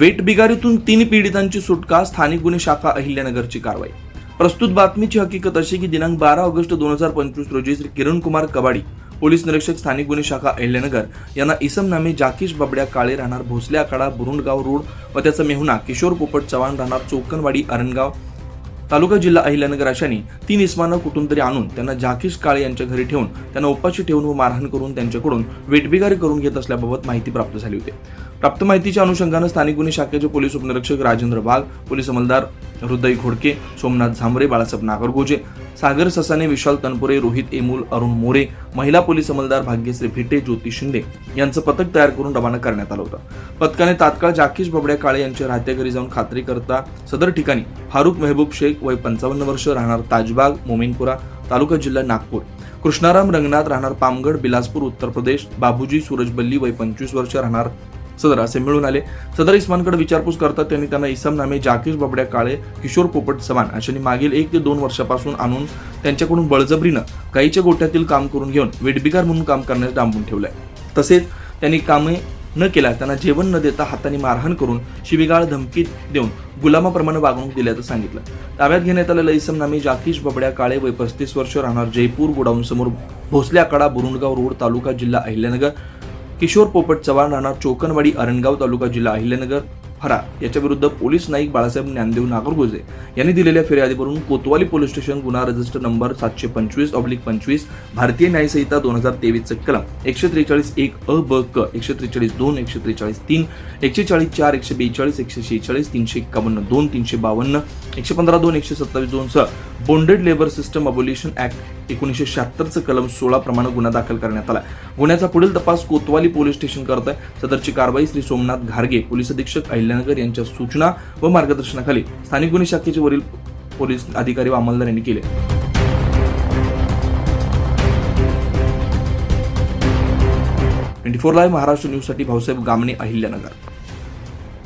Weight बिगारीतून तीन पीडितांची सुटका स्थानिक गुन्हे शाखा अहिल्यानगरची कारवाई. प्रस्तुत बातमीची हकीकत अशी की दिनांक बारा ऑगस्ट दोन हजार पंचवीस रोजी श्री किरण कुमार कबाडी पोलीस निरीक्षक स्थानिक गुन्हे शाखा अहिल्यानगर यांना इसम नामे जाकीश बबड्या काळे राहणार भोसले आखाडा बुरुंडगाव रोड व त्याचा मेहुणा किशोर पोपट चव्हाण राहणार चौकनवाडी अरणगाव तालुका जिल्हा अहिल्यानगर अशांनी तीन इस्मानं कुठून तरी आणून त्यांना झाकीश काळे यांच्या घरी ठेवून त्यांना उपाशी ठेवून व मारहाण करून त्यांच्याकडून वेठबिगारी करून घेत असल्याबाबत माहिती प्राप्त झाली होती. प्राप्त माहितीच्या अनुषंगानं स्थानिक गुन्हे शाखेचे पोलीस उपनिरीक्षक राजेंद्र वाघ पोलीस अंमलदार हृदय घोडके सोमनाथ झांबरे बाळासाहेब नागरगोजे सागर ससाने विशाल तनपुरे रोहित एमूल अरुण मोरे महिला पोलीस अंमलदार भाग्यश्री भिटे ज्योती शिंदे यांचं पथक तयार करून रवाना करण्यात आलं होतं. पथकाने तात्काळ जाकीश बबड्या काळे यांच्या राहत्या घरी जाऊन खात्री करता सदर ठिकाणी फारुख मेहबूब शेख वय पंचावन्न वर्ष राहणार ताजबाग मोमिनपुरा तालुका जिल्हा नागपूर. कृष्णाराम रंगनाथ राहणार पामगड बिलासपूर उत्तर प्रदेश बाबूजी सूरजबल्ली वय पंचवीस वर्ष राहणार सदर असे मिळून आले. सदर इस्मानकडे विचारपूस करतात त्यांनी त्यांना इसम नामे जाकीर बबड्या काळे किशोर पोपट समान अशांनी मागील एक ते दोन वर्षापासून आणून त्यांच्याकडून बळजबरीनं गाईच्या गोठ्यातील काम करून घेऊन वेडबिगार म्हणून काम करण्यास डांबून ठेवलंय. तसेच त्यांनी कामे न केल्यास त्यांना जेवण न देता हाताने मारहाण करून शिवीगाळ धमकी देऊन गुलामाप्रमाणे वागणूक दिल्याचं सांगितलं. ताब्यात घेण्यात आलेलं इसम नामे जाकीश बबड्या काळे वय पस्तीस वर्ष राहणार जयपूर गोडाऊन समोर भोसले आकडा बुरुंडगाव रोड तालुका जिल्हा अहिल्यानगर किशोर पोपट चव्हाण राहणार चोकनवाडी अरणगाव तालुका जिल्हा अहिल्यानगर फरार. याच्या विरुद्ध पोलीस नाईक बाळासाहेब ज्ञानदेव नागरगोजे यांनी दिलेल्या फिर्यादीवरून कोतवाली पोलीस स्टेशन गुन्हा रजिस्टर नंबर सातशे पंचवीस ऑब्लिक पंचवीस भारतीय न्यायसंहिता दोन हजार तेवीसचं कलम एकशे त्रेचाळीस एक अ ब क एकशे त्रेचाळीस दोन एकशे त्रेचाळीस तीन एकशे चाळीस चार एकशे बेचाळीस एकशे शेहेचाळीस तीनशे एक्कावन्न दोन तीनशे बावन्न एकशे पंधरा दोन एकशे सत्तावीस दोन सह bonded labour system abolition act एकोणीसशे शहात्तरचं कलम सोळा प्रमाणे गुन्हा दाखल करण्यात आला. गुन्ह्याचा पुढील तपास कोतवाली पोलीस स्टेशन करत आहे. सदरची कारवाई श्री सोमनाथ घारगे पोलीस अधीक्षक अहिल्यानगर यांच्या सूचना व मार्गदर्शनाखाली स्थानिक गुन्हे शाखेचे वरील पोलीस अधिकारी व अंमलदार यांनी केले. ट्वेंटी फोर लाईव्ह महाराष्ट्र न्यूजसाठी भाऊसाहेब गामणे अहिल्यानगर.